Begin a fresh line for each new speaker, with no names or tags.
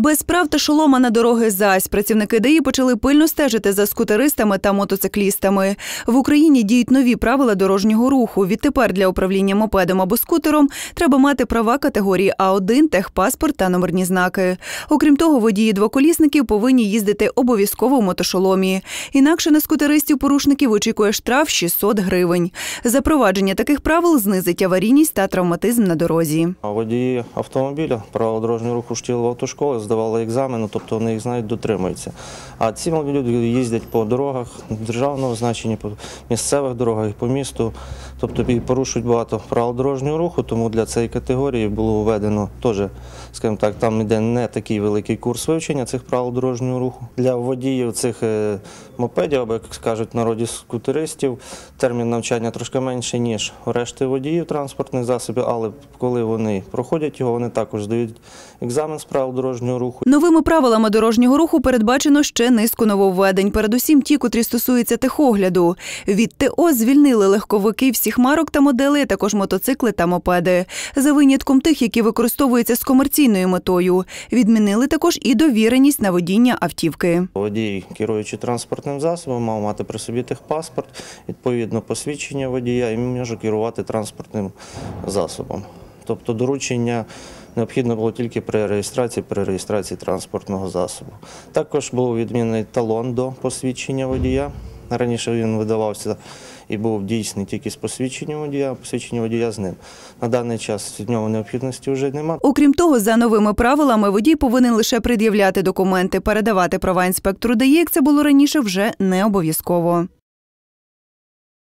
Без прав та шолома на дороги зась працівники ДАІ почали пильно стежити за скутеристами та мотоциклістами. В Україні діють нові правила дорожнього руху. Відтепер для управління мопедом або скутером треба мати права категорії А1, техпаспорт та номерні знаки. Окрім того, водії двоколісників повинні їздити обов'язково в мотошоломі. Інакше на скутеристів порушників очікує штраф 600 гривень. Запровадження таких правил знизить аварійність та травматизм на дорозі.
Водії автомобіля правил дорожнього руху штіл автошколи здавали екзамени, тобто вони їх знають, дотримуються. А ці молоді люди їздять по дорогах державного значення, по місцевих дорогах і по місту, тобто і порушують багато правил дорожнього руху, тому для цієї категорії було введено теж, скажімо так, там йде не такий великий курс вивчення цих правил дорожнього руху. Для водіїв цих е, мопедів, або як кажуть народі скутеристів, термін навчання трошки менший, ніж решти водіїв транспортних засобів, але коли вони проходять його, вони також здають екзамен з правил дорожнього руху.
Новими правилами дорожнього руху передбачено ще низку нововведень. Передусім ті, котрі стосуються техогляду. Від ТО звільнили легковики всіх марок та моделей, а також мотоцикли та мопеди. За винятком тих, які використовуються з комерційною метою. Відмінили також і довіреність на водіння автівки.
Водій, керуючи транспортним засобом, мав мати при собі техпаспорт, відповідно посвідчення водія і може керувати транспортним засобом. Тобто доручення необхідно було тільки при реєстрації, при реєстрації транспортного засобу. Також був відмінений талон до посвідчення водія. Раніше він видавався і був дійсний тільки з посвідченням водія, посвідчення водія з ним. На даний час в нього необхідності вже немає.
Окрім того, за новими правилами водій повинен лише пред'являти документи, передавати права інспектору ДАІ, як це було раніше, вже не обов'язково.